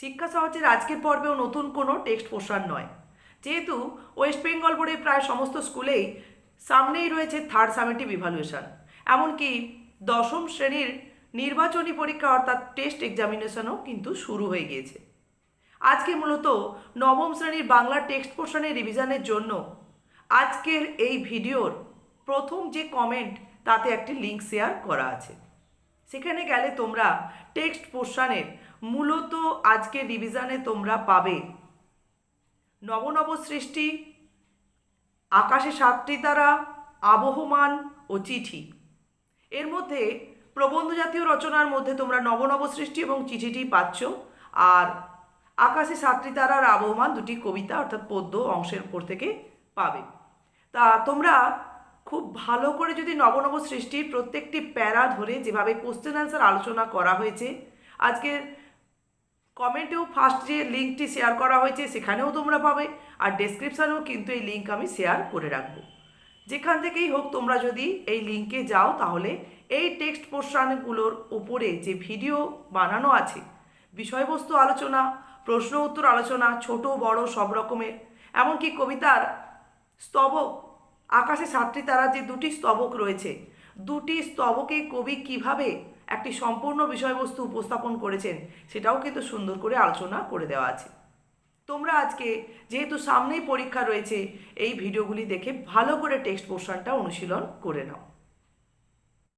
শিক্ষা সহজের আজকের পর্বেও নতুন কোনো টেক্সট পোষণ নয়। যেহেতু ওয়েস্ট বেঙ্গল বোর্ডের প্রায় সমস্ত স্কুলেই সামনেই রয়েছে থার্ড সামেটিভ ইভালুয়েশন। এমনকি দশম শ্রেণির নির্বাচনী পরীক্ষা অর্থাৎ টেস্ট এক্সামিনেশনও কিন্তু শুরু হয়ে গিয়েছে। আজকে মূলত নবম শ্রেণির বাংলা টেক্সট পোর্শনের রিভিশনের জন্য আজকের এই ভিডিওর প্রথম যে কমেন্ট, তাতে একটি লিঙ্ক শেয়ার করা আছে। সেখানে গেলে তোমরা টেক্সট পোর্শনের মূলত আজকে রিভিশনে তোমরা পাবে। নবনব সৃষ্টি আকাশে সাতটি তারা, আবহমান ও চিঠি। এর মধ্যে প্রবন্ধ জাতীয় রচনার মধ্যে তোমরা নবনব সৃষ্টি এবং চিঠিটি পাচ্ছ আর আকাশে সাতটি তারার আবহমান দুটি কবিতা অর্থাৎ পদ্য অংশের উপর থেকে পাবে। তা তোমরা খুব ভালো করে যদি নবনব সৃষ্টির প্রত্যেকটি প্যারা ধরে যেভাবে কোশ্চেন অ্যান্সার আলোচনা করা হয়েছে আজকের কমেন্টেও ফার্স্ট যে লিঙ্কটি শেয়ার করা হয়েছে সেখানেও তোমরা পাবে, আর ডেসক্রিপশানেও কিন্তু এই লিঙ্ক আমি শেয়ার করে রাখব। যেখান থেকেই হোক তোমরা যদি এই লিঙ্কে যাও তাহলে এই টেক্সট পোর্শনগুলোর উপরে যে ভিডিও বানানো আছে, বিষয়বস্তু আলোচনা প্রশ্ন উত্তর আলোচনা, ছোট, বড়, সব রকমের, এমনকি কবিতার স্তবক আকাশে সাতটি তারা যে দুটি স্তবক রয়েছে, দুটি স্তবকে কবি কীভাবে একটি সম্পূর্ণ বিষয়বস্তু উপস্থাপন করেছেন, সেটাও কিন্তু সুন্দর করে আলোচনা করে দেওয়া আছে। তোমরা আজকে যেহেতু সামনেই পরীক্ষা রয়েছে, এই ভিডিওগুলি দেখে ভালো করে টেক্সট পোর্শনটা অনুশীলন করে নাও।